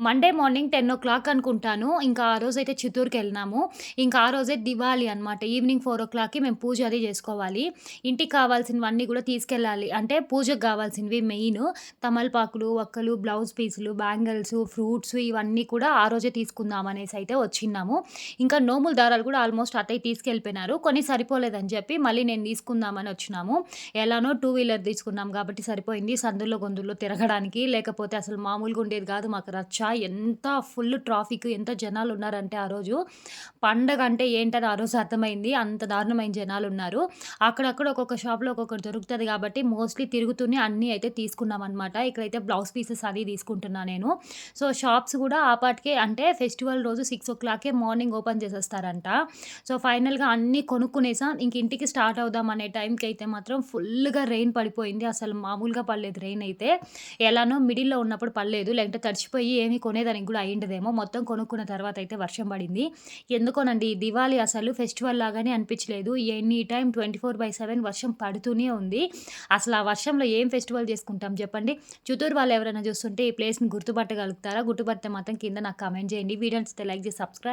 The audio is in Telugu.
మండే మార్నింగ్ 10:00 అనుకుంటాను. ఇంకా ఆ రోజైతే చిత్తూరుకెళ్ళినాము. ఇంకా ఆ రోజే దివాళి అనమాట. ఈవినింగ్ 4:00కి మేము పూజ అది జేసుకోవాలి. ఇంటికి కావాల్సినవన్నీ గూడా తీసుకెళ్ళాలి. అంటే పూజకు గావాల్సినవి మెయిను. తమలపాకులు, వక్కలు, బ్లౌజ్ పీసులు, బ్యాంగిల్స్ ఫ్రూట్స్ ఇవన్నీ కూడా ఆ రోజే తీసుకుందాం అనేసైతే వచ్చిన్నాము. ఇంకా నోముల దారాలు గూడా ఆల్మోస్ట్ అత్తయ్య తీసుకెళ్ళిపోయినారు. కొన్ని సరిపోలేదని జెప్పి మళ్ళీ నేను తీసుకుందామని వచ్చినాము. ఎలానో టూ వీలర్ తీసుకున్నాం గాబట్టి సరిపోయింది. సందుల్లో, గొందుల్లో తిరగడానికి. లేకపోతే అసలు మామూలుగా ఉండేది గాదు మాకు రచ్చ. ఎంత ఫుల్ ట్రాఫిక్ ఎంత జనాలు ఉన్నారంటే ఆ రోజు. పండగ అంటే ఏంటని ఆ రోజు అర్థమైంది. అంత దారుణమైన జనాలు ఉన్నారు అక్కడక్కడ ఒక్కొక్క షాప్‌లో ఒక్కొక్కటి దొరుకుతుంది కాబట్టి మోస్ట్‌లీ తిరుగుతూనే అన్నీ అయితే తీసుకున్నామనమాట. ఇక్కడైతే బ్లౌజ్ పీసెస్ అది తీసుకుంటున్నా నేను. సో, షాప్స్ కూడా ఆ పాటికే అంటే ఫెస్టివల్ రోజు 6:00కే మార్నింగ్ ఓపెన్ చేసేస్తారంట. సో, ఫైనల్‌గా అన్నీ కొనుక్కునేసా. ఇంక ఇంటికి స్టార్ట్ అవుదాం అనే టైంకి అయితే మాత్రం ఫుల్‌గా రెయిన్ పడిపోయింది. అసలు మామూలుగా పడలేదు రెయిన్ అయితే. ఎలానో మిడిల్‌లో ఉన్నప్పుడు పడలేదు. లేదంటే తడిచిపోయి ఏమి కొనేదానికి కూడా అయ్యిండదేమో మొత్తం కొనుక్కున్న తర్వాత అయితే వర్షం పడింది. ఎందుకోనండి దివాళీ దివాళి అసలు ఫెస్టివల్ లాగానే అనిపించలేదు. Any time twenty four by seven వర్షం పడుతూనే ఉంది. అసలు ఆ వర్షంలో ఏం ఫెస్టివల్ చేసుకుంటాం చెప్పండి చిత్తూరు వాళ్ళు ఎవరైనా చూస్తుంటే ఈ ప్లేస్‌ని గుర్తుపట్టగలుగుతారా? గుర్తుపడితే మాత్రం కింద నాకు కామెంట్ చేయండి వీడియో నచ్చితే లైక్ చేసి సబ్స్క్రైబ్